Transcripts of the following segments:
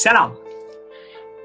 Selam.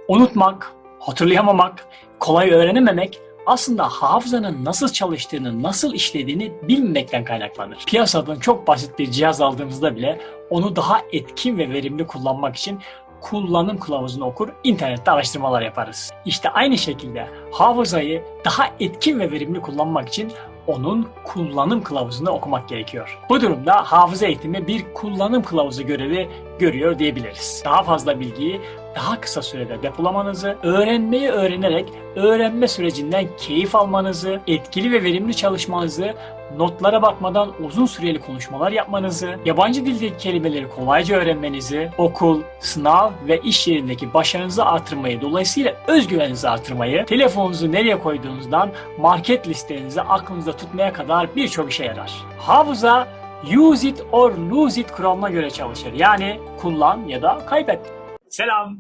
Unutmak, hatırlayamamak, kolay öğrenememek aslında hafızanın nasıl çalıştığını, nasıl işlediğini bilmemekten kaynaklanır. Piyasadan çok basit bir cihaz aldığımızda bile onu daha etkin ve verimli kullanmak için kullanım kılavuzunu okur, internette araştırmalar yaparız. İşte aynı şekilde hafızayı daha etkin ve verimli kullanmak için onun kullanım kılavuzunu okumak gerekiyor. Bu durumda hafıza eğitimi bir kullanım kılavuzu görevi görüyor diyebiliriz. Daha fazla bilgiyi daha kısa sürede depolamanızı, öğrenmeyi öğrenerek öğrenme sürecinden keyif almanızı, etkili ve verimli çalışmanızı, notlara bakmadan uzun süreli konuşmalar yapmanızı, yabancı dildeki kelimeleri kolayca öğrenmenizi, okul, sınav ve iş yerindeki başarınızı artırmayı, dolayısıyla özgüveninizi artırmayı, telefonunuzu nereye koyduğunuzdan market listenizi aklınızda tutmaya kadar birçok işe yarar. Hafıza use it or lose it kuralına göre çalışır. Yani kullan ya da kaybet. Selam.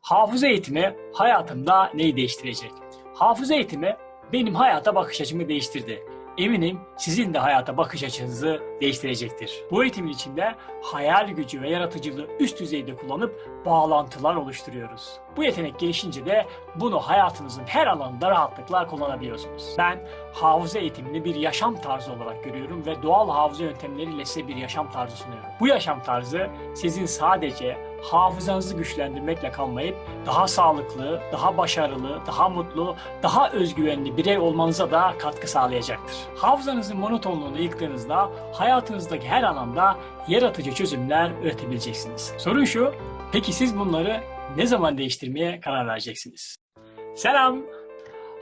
Hafıza eğitimi hayatımda neyi değiştirecek? Hafıza eğitimi benim hayata bakış açımı değiştirdi. Eminim sizin de hayata bakış açınızı değiştirecektir. Bu eğitimin içinde hayal gücü ve yaratıcılığı üst düzeyde kullanıp bağlantılar oluşturuyoruz. Bu yetenek gelişince de bunu hayatınızın her alanında rahatlıkla kullanabiliyorsunuz. Ben hafıza eğitimini bir yaşam tarzı olarak görüyorum ve doğal hafıza yöntemleriyle size bir yaşam tarzı sunuyorum. Bu yaşam tarzı sizin sadece hafızanızı güçlendirmekle kalmayıp daha sağlıklı, daha başarılı, daha mutlu, daha özgüvenli birey olmanıza da katkı sağlayacaktır. Hafızanızın monotonluğunu yıktığınızda hayatınızdaki her alanda yaratıcı çözümler üretebileceksiniz. Sorun şu, peki siz bunları ne zaman değiştirmeye karar vereceksiniz? Selam!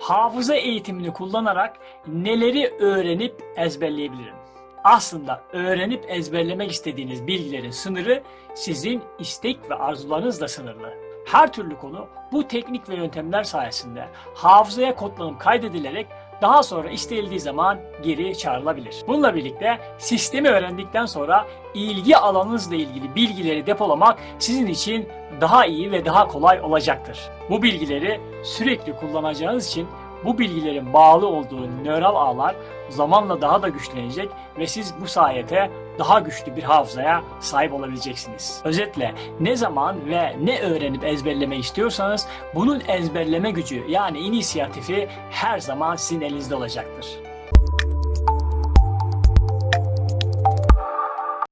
Hafıza eğitimini kullanarak neleri öğrenip ezberleyebilirim? Aslında öğrenip ezberlemek istediğiniz bilgilerin sınırı sizin istek ve arzularınızla sınırlı. Her türlü konu bu teknik ve yöntemler sayesinde hafızaya kodlanıp kaydedilerek daha sonra istenildiği zaman geri çağrılabilir. Bununla birlikte sistemi öğrendikten sonra ilgi alanınızla ilgili bilgileri depolamak sizin için daha iyi ve daha kolay olacaktır. Bu bilgileri sürekli kullanacağınız için bu bilgilerin bağlı olduğu nöral ağlar zamanla daha da güçlenecek ve siz bu sayede daha güçlü bir hafızaya sahip olabileceksiniz. Özetle ne zaman ve ne öğrenip ezberlemek istiyorsanız bunun ezberleme gücü yani inisiyatifi her zaman sizin elinizde olacaktır.